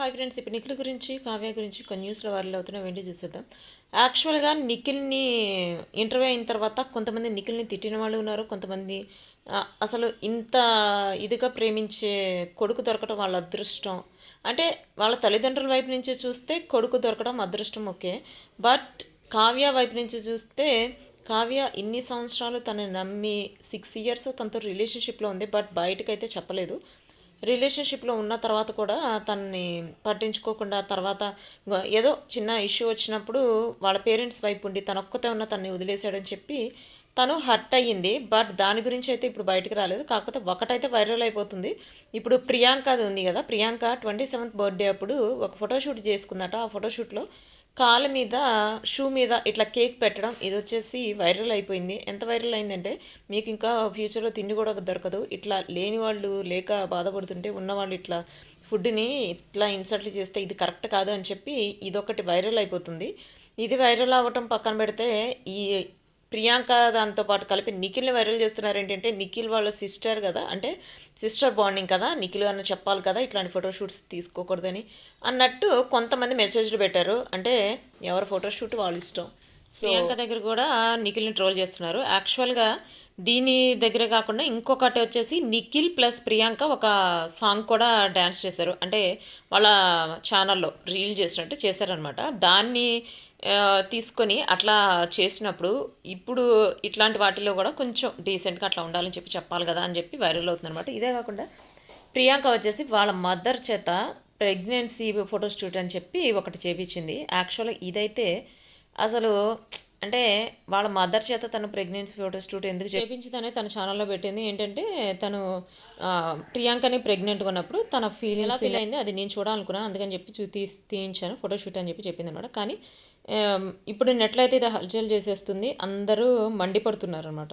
Hi friends ఇప్పుడు నిఖిల్ గురించి కావ్య గురించి కొన్ని న్యూస్లో వైరల్ అవుతున్న వెంటనే చూసేద్దాం. యాక్చువల్గా నిఖిల్ని ఇంటర్వ్యూ అయిన తర్వాత కొంతమంది నిఖిల్ని తిట్టిన వాళ్ళు ఉన్నారు. కొంతమంది అసలు ఇంత ఇదిగా ప్రేమించే కొడుకు దొరకడం వాళ్ళ అదృష్టం. అంటే వాళ్ళ తల్లిదండ్రుల వైపు నుంచి చూస్తే కొడుకు దొరకడం అదృష్టం ఓకే. బట్ కావ్య వైపు నుంచి చూస్తే కావ్య ఇన్ని సంవత్సరాలు తను నమ్మి సిక్స్ ఇయర్స్ తనతో రిలేషన్షిప్లో ఉంది. బట్ బయటకైతే చెప్పలేదు. రిలేషన్షిప్లో ఉన్న తర్వాత కూడా తనని పట్టించుకోకుండా తర్వాత ఏదో చిన్న ఇష్యూ వచ్చినప్పుడు వాళ్ళ పేరెంట్స్ వైపు ఉండి తన ఒక్కతే ఉన్న తనని వదిలేశాడని చెప్పి తను హర్ట్ అయ్యింది. బట్ దాని గురించి అయితే ఇప్పుడు బయటకు రాలేదు. కాకపోతే ఒకటైతే వైరల్ అయిపోతుంది. ఇప్పుడు ప్రియాంక అది ఉంది కదా. ప్రియాంక ట్వంటీ సెవెంత్ బర్త్డే అప్పుడు ఒక ఫోటోషూట్ చేసుకుందట. ఆ ఫోటోషూట్లో కాళ్ళ మీద షూ మీద ఇట్లా కేక్ పెట్టడం ఇది వచ్చేసి వైరల్ అయిపోయింది. ఎంత వైరల్ అయిందంటే మీకు ఇంకా ఫ్యూచర్లో తిండి కూడా దొరకదు. ఇట్లా లేని వాళ్ళు లేక బాధపడుతుంటే ఉన్నవాళ్ళు ఇట్లా ఫుడ్ని ఇట్లా ఇన్సల్ట్ చేస్తే ఇది కరెక్ట్ కాదు అని చెప్పి ఇదొకటి వైరల్ అయిపోతుంది. ఇది వైరల్ అవ్వటం పక్కన పెడితే ఈ ప్రియాంక దాంతో పాటు కలిపి నిఖిల్ని వైరల్ చేస్తున్నారు ఏంటంటే నిఖిల్ వాళ్ళ సిస్టర్ కదా. అంటే సిస్టర్ బాండింగ్ కదా నిఖిల్ అన్న చెప్పాలి కదా ఇట్లాంటి ఫోటోషూట్స్ తీసుకోకూడదని అన్నట్టు కొంతమంది మెసేజ్లు పెట్టారు. అంటే ఎవరి ఫోటోషూట్ వాళ్ళ ఇష్టం. ప్రియాంక దగ్గర కూడా నిఖిల్ని ట్రోల్ చేస్తున్నారు. యాక్చువల్గా దీని దగ్గర కాకుండా ఇంకొకటి వచ్చేసి నిఖిల్ ప్లస్ ప్రియాంక ఒక సాంగ్ కూడా డ్యాన్స్ చేశారు. అంటే వాళ్ళ ఛానల్లో రీల్ చేసినట్టు చేశారనమాట దాన్ని తీసుకొని అట్లా చేసినప్పుడు ఇప్పుడు ఇట్లాంటి వాటిలో కూడా కొంచెం డీసెంట్గా అట్లా ఉండాలని చెప్పి చెప్పాలి కదా అని చెప్పి వైరల్ అవుతుందనమాట ఇదే కాకుండా ప్రియాంక వచ్చేసి వాళ్ళ మదర్ చేత ప్రెగ్నెన్సీ ఫోటో షూట్ అని చెప్పి ఒకటి చేపించింది. యాక్చువల్గా ఇదైతే అసలు అంటే వాళ్ళ మదర్ చేత తను ప్రెగ్నెన్సీ ఫోటో షూట్ ఎందుకు చేపించిందని తన ఛానల్లో పెట్టింది. ఏంటంటే తను ప్రియాంకని ప్రెగ్నెంట్గా ఉన్నప్పుడు తన ఫీల్ ఎలా ఫీల్ అయింది అది నేను చూడాలనుకున్నాను అందుకని చెప్పి చూ తీసి తీయించాను ఫోటో షూట్ అని చెప్పి చెప్పింది అనమాట కానీ ఇప్పుడు నెట్లో అయితే ఇది హల్చల్ చేసేస్తుంది. అందరూ మండిపడుతున్నారు అనమాట